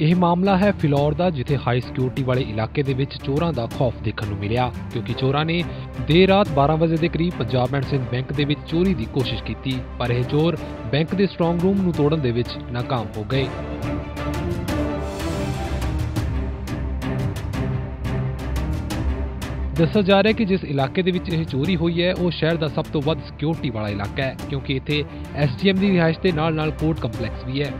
ਇਹ ਮਾਮਲਾ ਹੈ ਫਿਲੌਰ ਦਾ, ਜਿੱਥੇ ਹਾਈ ਸਿਕਿਉਰਿਟੀ ਵਾਲੇ ਇਲਾਕੇ ਦੇ ਵਿੱਚ ਚੋਰਾਂ ਦਾ ਖੌਫ ਦੇਖਣ ਨੂੰ ਮਿਲਿਆ, ਕਿਉਂਕਿ ਚੋਰਾਂ ਨੇ ਦੇਰ ਰਾਤ 12 ਵਜੇ ਦੇ ਕਰੀਬ ਪੰਜਾਬ ਐਂਡ ਸਿੰਧ ਬੈਂਕ ਦੇ ਵਿੱਚ ਚੋਰੀ ਦੀ ਕੋਸ਼ਿਸ਼ ਕੀਤੀ, ਪਰ ਇਹ ਚੋਰ ਬੈਂਕ ਦੇ ਸਟਰੋਂਗ ਰੂਮ ਨੂੰ ਤੋੜਨ ਦੇ ਵਿੱਚ ਨਾਕਾਮ ਹੋ ਗਏ। ਦੱਸਿਆ ਜਾ ਰਿਹਾ ਹੈ ਕਿ ਜਿਸ ਇਲਾਕੇ ਦੇ ਵਿੱਚ ਇਹ ਚੋਰੀ ਹੋਈ ਹੈ, ਉਹ ਸ਼ਹਿਰ ਦਾ ਸਭ ਤੋਂ ਵੱਧ ਸਿਕਿਉਰਿਟੀ ਵਾਲਾ ਇਲਾਕਾ ਹੈ, ਕਿਉਂਕਿ ਇੱਥੇ ਐਸਡੀਐਮ ਦੀ ਰਿਹਾਇਸ਼ ਦੇ ਨਾਲ ਨਾਲ ਕੋਰਟ ਕੰਪਲੈਕਸ ਵੀ ਹੈ।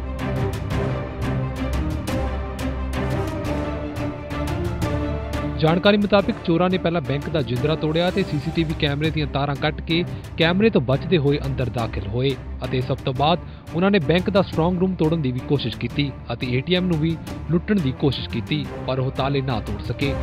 ਜਾਣਕਾਰੀ ਮੁਤਾਬਿਕ ਚੋਰਾਂ ਨੇ ਪਹਿਲਾਂ ਬੈਂਕ ਦਾ ਜਿੰਦਰਾ ਤੋੜਿਆ ਤੇ ਸੀਸੀਟੀਵੀ ਕੈਮਰੇ ਦੀਆਂ ਤਾਰਾਂ ਕੱਟ ਕੇ ਕੈਮਰੇ ਤੋਂ ਬਚਦੇ ਹੋਏ ਅੰਦਰ ਦਾਖਲ ਹੋਏ ਅਤੇ ਸਭ ਤੋਂ ਬਾਅਦ ਉਹਨਾਂ ਨੇ ਬੈਂਕ ਦਾ ਸਟਰੋਂਗ ਰੂਮ ਤੋੜਨ ਦੀ ਵੀ ਕੋਸ਼ਿਸ਼ ਕੀਤੀ ਅਤੇ ਏਟੀਐਮ ਨੂੰ ਵੀ ਲੁੱਟਣ ਦੀ ਕੋਸ਼ਿਸ਼ ਕੀਤੀ ਪਰ ਉਹ ਤਾਲੇ ਨਾ ਤੋੜ ਸਕੇ।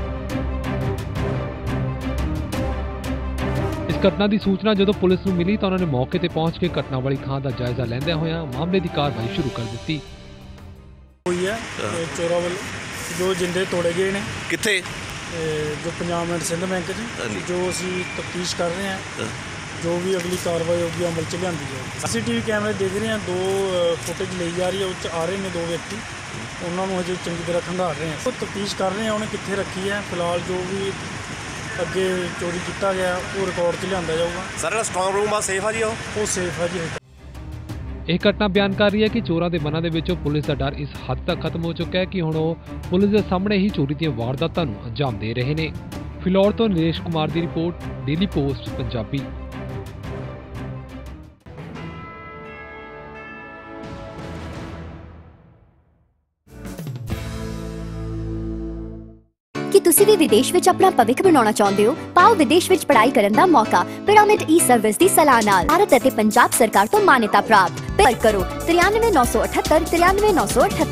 ਇਸ ਘਟਨਾ ਦੀ ਸੂਚਨਾ ਜਦੋਂ ਪੁਲਿਸ ਨੂੰ ਮਿਲੀ ਤਾਂ ਉਹਨਾਂ ਨੇ ਮੌਕੇ ਤੇ ਪਹੁੰਚ ਕੇ ਘਟਨਾ ਵਾਲੀ ਥਾਂ ਦਾ ਜਾਇਜ਼ਾ ਲੈਂਦਿਆਂ ਹੋਇਆਂ ਮਾਮਲੇ ਦੀ ਕਾਰਵਾਈ ਸ਼ੁਰੂ ਕਰ ਦਿੱਤੀ। ਹੋਈ ਹੈ ਤੇ ਚੋਰਾਂ ਵੱਲੋਂ ਜੋ ਜਿੰਦੇ ਤੋੜੇ ਗਏ ਨੇ। ਕਿੱਥੇ? ਜੋ ਪੰਜਾਬ ਐਂਡ ਸਿੰਧ ਬੈਂਕ 'ਚ। ਜੋ ਅਸੀਂ ਤਫਤੀਸ਼ ਕਰ ਰਹੇ ਹਾਂ। ਜੋ ਵੀ ਅਗਲੀ ਕਾਰਵਾਈ ਹੋਊਗੀ ਅਮਲ 'ਚ ਲਿਆਂਦੀ ਜਾਊਗੀ ਸੀਸੀਟੀਵੀ ਕੈਮਰੇ ਦੇਖ ਰਹੇ ਹਾਂ ਦੋ ਫੁਟੇਜ ਲਈ ਜਾ ਰਹੀ ਹੈ ਉਹ 'ਚ ਆ ਰਹੇ ਨੇ ਦੋ ਵਿਅਕਤੀ ਉਹਨਾਂ ਨੂੰ ਹਜੇ ਚੰਗੀ ਤਰ੍ਹਾਂ ਖੰਗਾਲ ਰਹੇ ਹਾਂ ਉਹ ਤਫਤੀਸ਼ ਕਰ ਰਹੇ ਹਾਂ ਉਹਨੇ ਕਿੱਥੇ ਰੱਖੀ ਹੈ ਫਿਲਹਾਲ ਜੋ ਵੀ ਅੱਗੇ ਚੋਰੀ ਕੀਤਾ ਗਿਆ ਉਹ ਰਿਕਾਰਡ 'ਚ ਲਿਆਂਦਾ ਜਾਊਗਾ ਸਰ ਜਿਹੜਾ ਸਟਰੋਂਗ ਰੂਮ ਆ ਸੇਫ ਆ ਜੀ ਉਹ ਉਹ ਸੇਫ ਹੈ ਜੀ। ਇਹ ਘਟਨਾ ਬਿਆਨ ਕਰ ਰਹੀ ਹੈ ਕਿ ਚੋਰਾਂ ਦੇ ਮਨਾਂ ਦੇ ਵਿੱਚੋਂ ਪੁਲਿਸ ਦਾ ਡਰ ਇਸ ਹੱਦ ਤੱਕ ਖਤਮ ਹੋ ਚੁੱਕਾ ਹੈ ਕਿ ਹੁਣ ਉਹ ਪੁਲਿਸ ਦੇ ਸਾਹਮਣੇ ਹੀ ਚੋਰੀ ਦੀਆਂ ਵਾਰਦਾਤਾਂ ਨੂੰ ਅੰਜਾਮ ਦੇ ਰਹੇ ਨੇ। ਫਿਲੌਰ ਤੋਂ ਨਰੇਸ਼ ਕੁਮਾਰ ਦੀ ਰਿਪੋਰਟ ਡੇਲੀ ਪੋਸਟ ਪੰਜਾਬੀ। ਕੀ ਤੁਸੀਂ ਵੀ ਵਿਦੇਸ਼ ਵਿੱਚ ਆਪਣਾ ਭਵਿੱਖ ਬਣਾਉਣਾ ਚਾਹੁੰਦੇ ਹੋ, ਪਾਓ ਵਿਦੇਸ਼ ਵਿੱਚ ਪੜ੍ਹਾਈ ਕਰਨ ਦਾ ਮੌਕਾ, ਪਿਰਾਮਿਡ ਈ ਸਰਵਿਸ ਦੀ ਸਲਾਹ ਨਾਲ। ਭਾਰਤ ਅਤੇ ਪੰਜਾਬ ਸਰਕਾਰ ਤੋਂ ਮਾਨਤਾ ਪ੍ਰਾਪਤ। ਪਰ ਕਰੋ 93978 93978